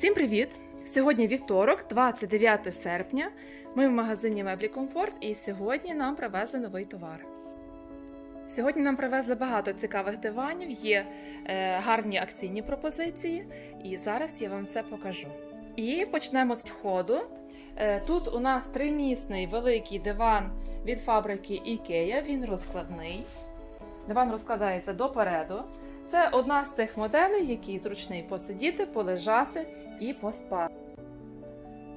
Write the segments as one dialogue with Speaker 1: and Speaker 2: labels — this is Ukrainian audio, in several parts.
Speaker 1: Всім привіт! Сьогодні вівторок, 29 серпня. Ми в магазині Меблі Комфорт і сьогодні нам привезли новий товар. Сьогодні нам привезли багато цікавих диванів, є е, гарні акційні пропозиції, і зараз я вам все покажу. І почнемо з входу. Е, тут у нас тримісний великий диван від фабрики IKEA, він розкладний. Диван розкладається допереду. Це одна з тих моделей, які зручний посидіти, полежати і поспати.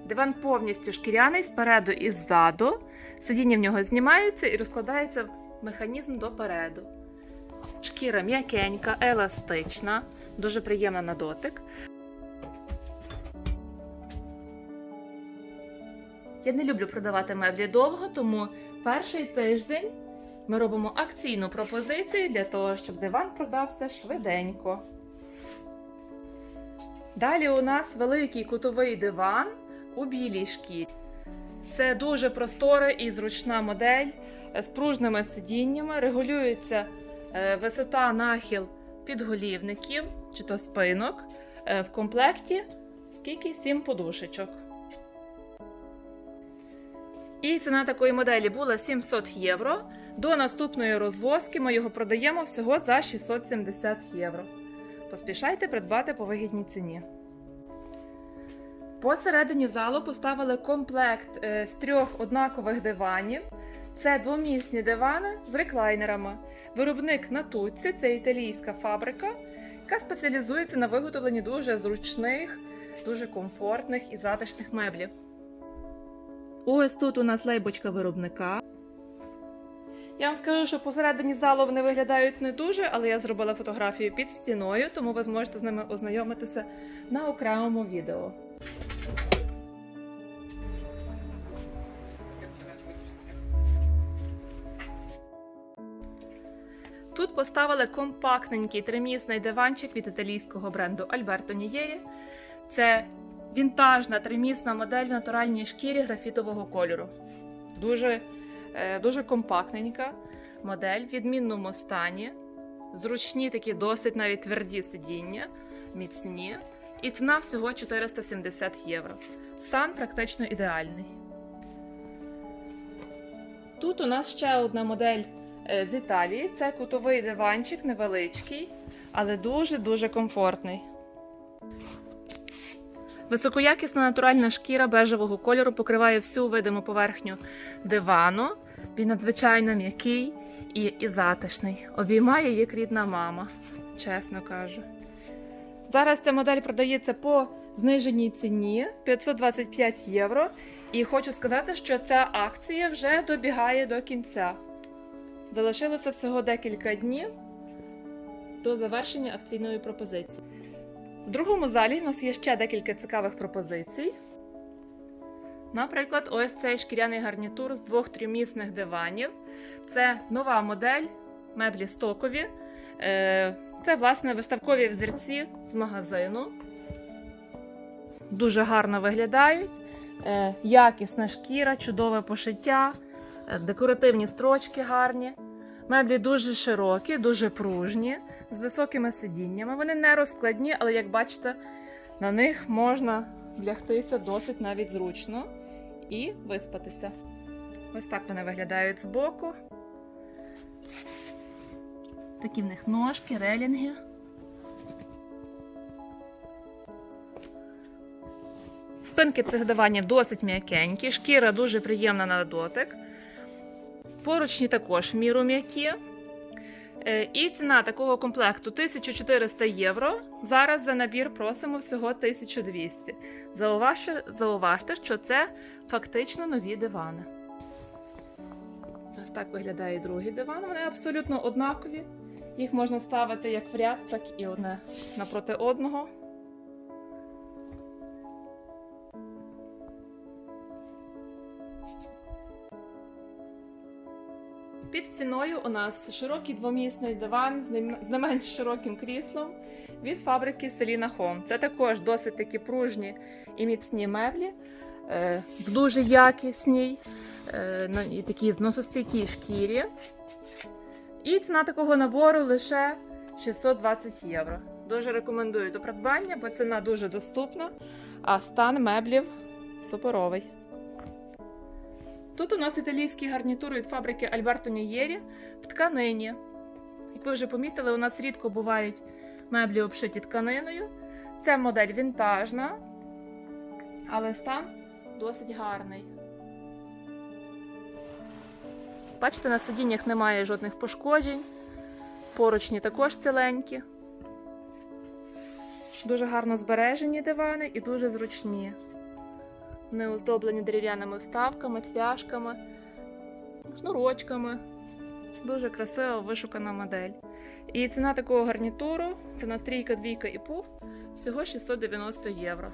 Speaker 1: Диван повністю шкіряний спереду і ззаду. Сидіння в нього знімається і розкладається механізм допереду. Шкіра м'якенька, еластична, дуже приємна на дотик. Я не люблю продавати меблі довго, тому перший тиждень ми робимо акційну пропозицію для того, щоб диван продався швиденько. Далі у нас великий кутовий диван у білій шкірі. Це дуже простора і зручна модель з пружними сидіннями. Регулюється е, висота нахил підголівників чи то спинок. Е, В комплекті скільки 7 подушечок. І ціна такої моделі була 700 євро. До наступної розвозки ми його продаємо всього за 670 євро. Поспішайте придбати по вигідній ціні. Посередині залу поставили комплект е, з трьох однакових диванів. Це двомісні дивани з реклайнерами. Виробник на Туці, це італійська фабрика, яка спеціалізується на виготовленні дуже зручних, дуже комфортних і затишних меблів. Ось тут у нас лейбочка виробника. Я вам скажу, що посередині залу вони виглядають не дуже, але я зробила фотографію під стіною, тому ви зможете з ними ознайомитися на окремому відео. Тут поставили компактненький тримісний диванчик від італійського бренду Альберто Нієрі. Це вінтажна тримісна модель в натуральній шкірі графітового кольору. Дуже, дуже компактненька модель в відмінному стані. Зручні такі досить навіть тверді сидіння, міцні. І ціна всього 470 євро. Стан практично ідеальний. Тут у нас ще одна модель е, з Італії. Це кутовий диванчик невеличкий, але дуже-дуже комфортний. Високоякісна натуральна шкіра бежевого кольору покриває всю видиму поверхню дивану. Він надзвичайно м'який і, і затишний. Обіймає як рідна мама, чесно кажу. Зараз ця модель продається по зниженій ціні 525 євро. І хочу сказати, що ця акція вже добігає до кінця. Залишилося всього декілька днів до завершення акційної пропозиції. В другому залі у нас є ще декілька цікавих пропозицій. Наприклад, ось цей шкіряний гарнітур з двох трьомісних диванів. Це нова модель, меблі стокові. Е, Це, власне, виставкові взірці з магазину. Дуже гарно виглядають. Е, Якісна шкіра, чудове пошиття, е, декоративні строчки гарні. Меблі дуже широкі, дуже пружні, з високими сидіннями. Вони не розкладні, але як бачите, на них можна влягтися досить навіть зручно і виспатися. Ось так вони виглядають збоку. Такі в них ножки, релінги. Спинки цих диванів досить м'якенькі, шкіра дуже приємна на дотик. Поручні також в міру м'які. Е, І ціна такого комплекту 1400 євро. Зараз за набір просимо всього 1200. Зауважте, зауважте, що це фактично нові дивани. Ось так виглядає другий диван. Вони абсолютно однакові. Їх можна ставити як в ряд, так і одне напроти одного. Під стіною у нас широкий двомісний диван з не- менш широким кріслом від фабрики Selina Home. Це також досить такі пружні і міцні меблі, е, в дуже якісній е, і такій зносостійкій шкірі. І ціна такого набору лише 620 євро. Дуже рекомендую до придбання, бо ціна дуже доступна, а стан меблів суперовий. Тут у нас італійські гарнітури від фабрики Альберто Нієрі в тканині. Як ви вже помітили, у нас рідко бувають меблі обшиті тканиною. Це модель вінтажна, але стан досить гарний. Бачите, на сидіннях немає жодних пошкоджень. Поручні також ціленькі. Дуже гарно збережені дивани і дуже зручні. Вони оздоблені дерев'яними вставками, цвяшками, шнурочками. Дуже красива вишукана модель. І ціна такого гарнітуру це настрійка, двійка і пуф всього 690 євро.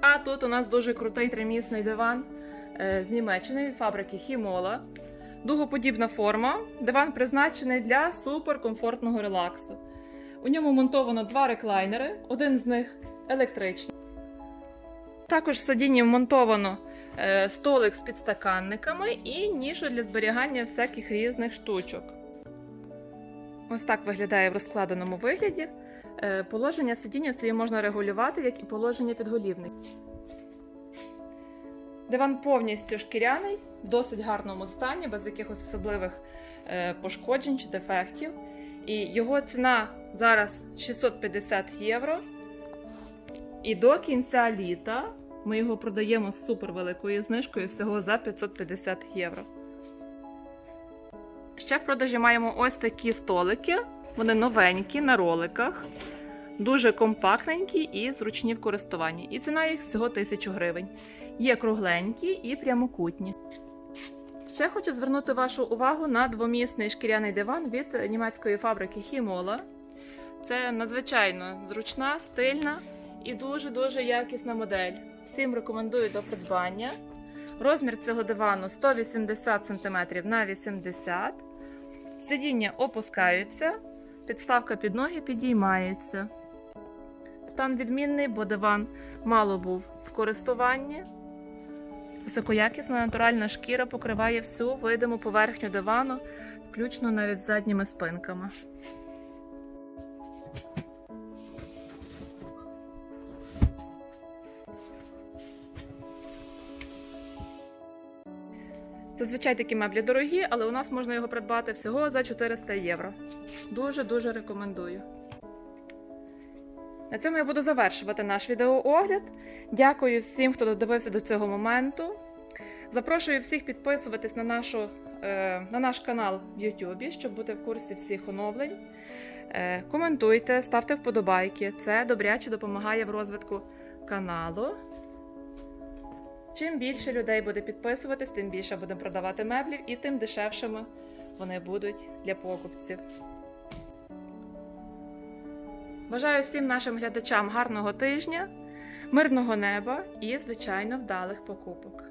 Speaker 1: А тут у нас дуже крутий тримісний диван е, з Німеччини фабрики Хімола. Дугоподібна форма. Диван призначений для суперкомфортного релаксу. У ньому монтовано два реклайнери, один з них електричний. Також в сидінні вмонтовано е, столик з підстаканниками і нішу для зберігання всяких різних штучок. Ось так виглядає в розкладеному вигляді. Е, Положення сидіння собі можна регулювати, як і положення підголівник. Диван повністю шкіряний, в досить гарному стані, без якихось особливих е, пошкоджень чи дефектів. І його ціна зараз 650 євро. І до кінця літа ми його продаємо з супервеликою знижкою всього за 550 євро. Ще в продажі маємо ось такі столики. Вони новенькі на роликах, дуже компактненькі і зручні в користуванні. І ціна їх всього 1000 гривень. Є кругленькі і прямокутні. Ще хочу звернути вашу увагу на двомісний шкіряний диван від німецької фабрики Хімола. Це надзвичайно зручна, стильна і дуже-дуже якісна модель. Всім рекомендую до придбання. Розмір цього дивану 180 см на 80 Сидіння опускаються, підставка під ноги підіймається. Стан відмінний, бо диван мало був в користуванні. Високоякісна натуральна шкіра покриває всю видиму поверхню дивану, включно навіть з задніми спинками. Зазвичай такі меблі дорогі, але у нас можна його придбати всього за 400 євро. Дуже-дуже рекомендую. На цьому я буду завершувати наш відеоогляд. Дякую всім, хто додивився до цього моменту. Запрошую всіх підписуватись на, нашу, е, на наш канал в YouTube, щоб бути в курсі всіх оновлень. Е, коментуйте, ставте вподобайки. Це добряче допомагає в розвитку каналу. Чим більше людей буде підписуватись, тим більше будемо продавати меблів і тим дешевшими вони будуть для покупців. Бажаю всім нашим глядачам гарного тижня, мирного неба і, звичайно, вдалих покупок.